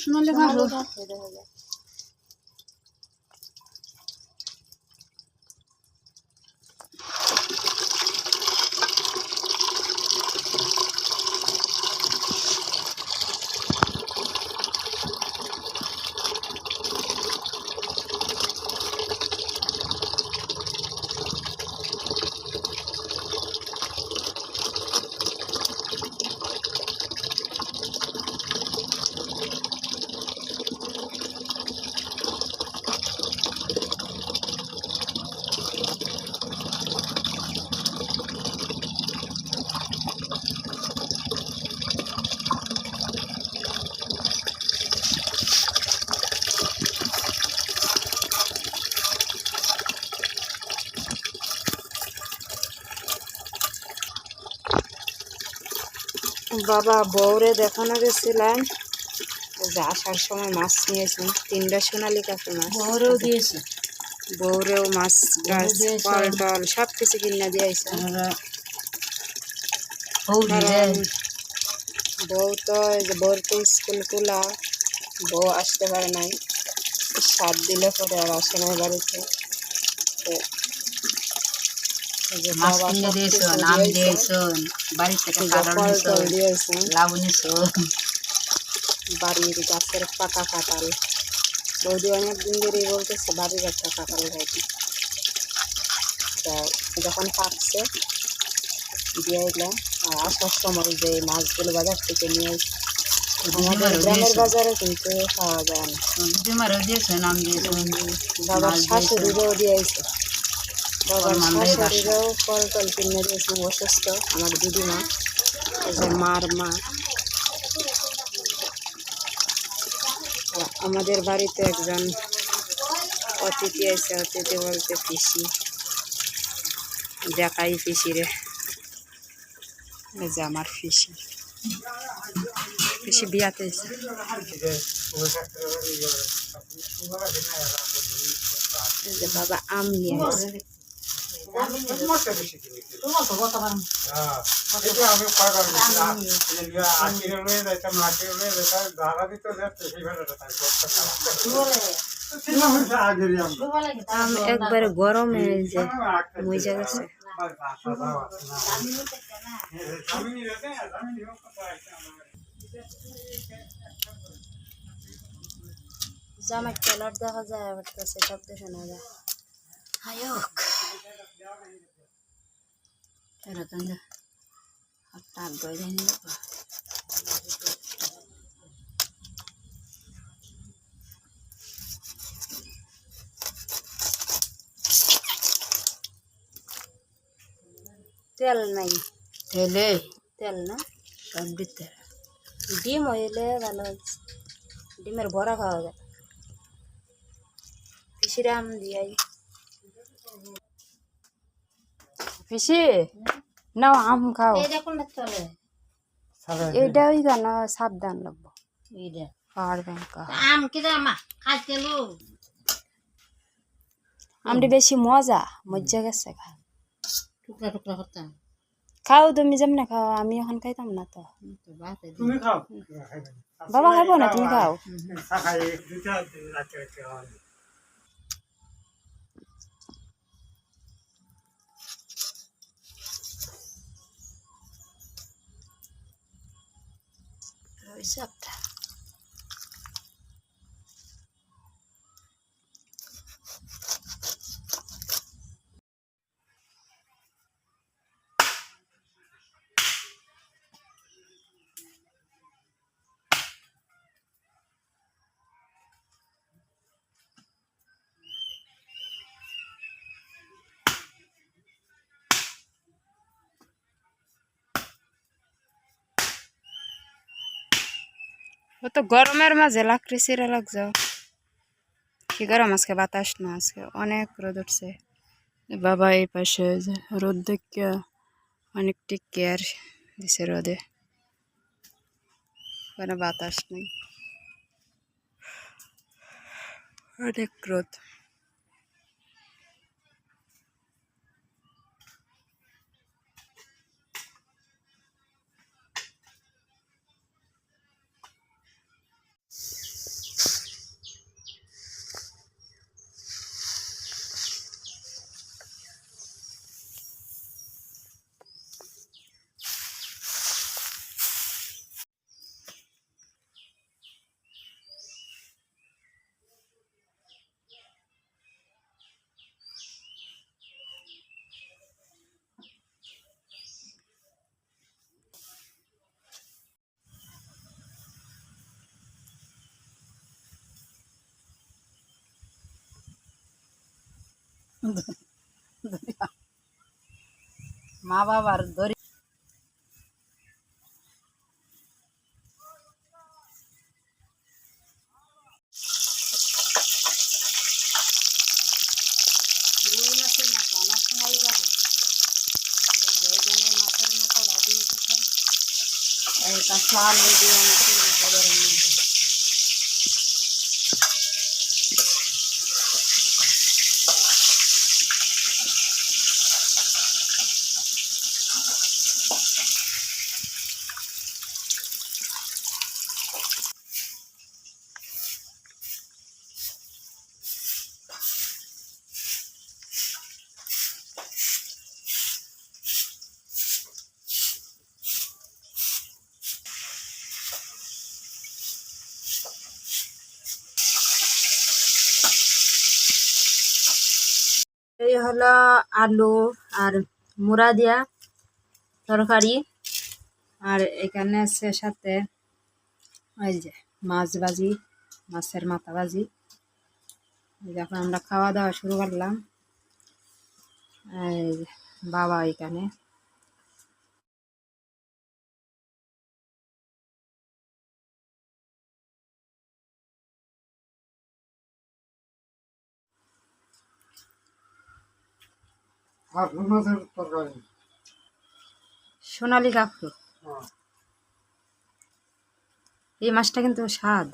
সোনালি ভালো বাবা বউরে দেখানো গেছিলাম। যে আসার সময় মাছ নিয়েছেন তিনটা সোনালি কাপে মাছ। বহরেও দিয়েছে। বউরেও মাছ ফল টল সব কিছু কিনে দিয়েছে। বউ তো বউর তো স্কুল খোলা বউ আসতে পারে নাই। সাত দিলে পরে আর আসে নাই বাড়িতে। মাছ কিনে বাড়ি থেকে লাউ নিছ। বাড়ির গাছের পাকা কাঁঠাল। বৌদি অনেক দিন ধরেই বলতেছে বাড়ির একটা কাঁঠাল খাইতে। তা যখন পাকছে দিয়ে এলাম আর আসার সময় যে মাছগুলো বাজার থেকে নিয়ে আমাদের গ্রামের বাজারে কিন্তু খাওয়া যায় না। দিয়েছ নাম দিয়েছ। বাবার মাছ দিয়েছে। বাবার ফল বাসা। শাশুড়িরও টল কিনে দিয়েছে অসুস্থ। আমার দিদিমা এই যে মার মা। আমাদের বাড়িতে একজন অতিথি আছে অতিথি বলতে পিসি। দেখাই পিসি রে এই যে আমার পিসি। পিসি বিয়াতে এই যে বাবা আম নিয়ে একবারে গরমে এই যে মজা গেছে। জামার কালার দেখা যায় আবার তো সেসব দেখে না যায়। আয়োক। এরকম জানি তেল নাই। তেলে? তেল না? সব দিতে ডিম হইলে ভালো ডিমের বড়া খাওয়া যায়। পিসিরে আম দিয়াই। পিসি? নাও আম খাও। কোনটা ওই কেন সাবধান লাগবো। আম আমটি বেশি মজা মজা গেছে খা টুকরা টুকরা করতাম। খাও তুমি যেমনে খাও আমি এখন খাইতাম না তো। বাবা খাব না তুমি খাও। What's up? ও তো গরমের মাঝে লাকড়ি সিরা লাগছে কি গরম আজকে? বাতাস না আজকে। অনেক রোদ উঠছে। বাবা, এই পাশে রোদ দেখে অনেকটি কেয়ার দিছে রোদে। কোনো বাতাস নেই। অনেক রোদ মা বাবার দরি রুই মাছের মাথা আমার সোনালি কাকু এই যে এখানে মাছের মাথা ভাজি দিচ্ছে এই কাঁচা আলু দিয়ে এই হলো আলু আর মুড়া দিয়া তরকারি। আর এখানে আছে সাথে ওই যে মাছ ভাজি, মাছের মাথা ভাজি। যখন আমরা খাওয়া দাওয়া শুরু করলাম। বাবা এখানে। মাছের তরকারি সোনালি কাকু হ্যাঁ। এই মাছটা কিন্তু স্বাদ।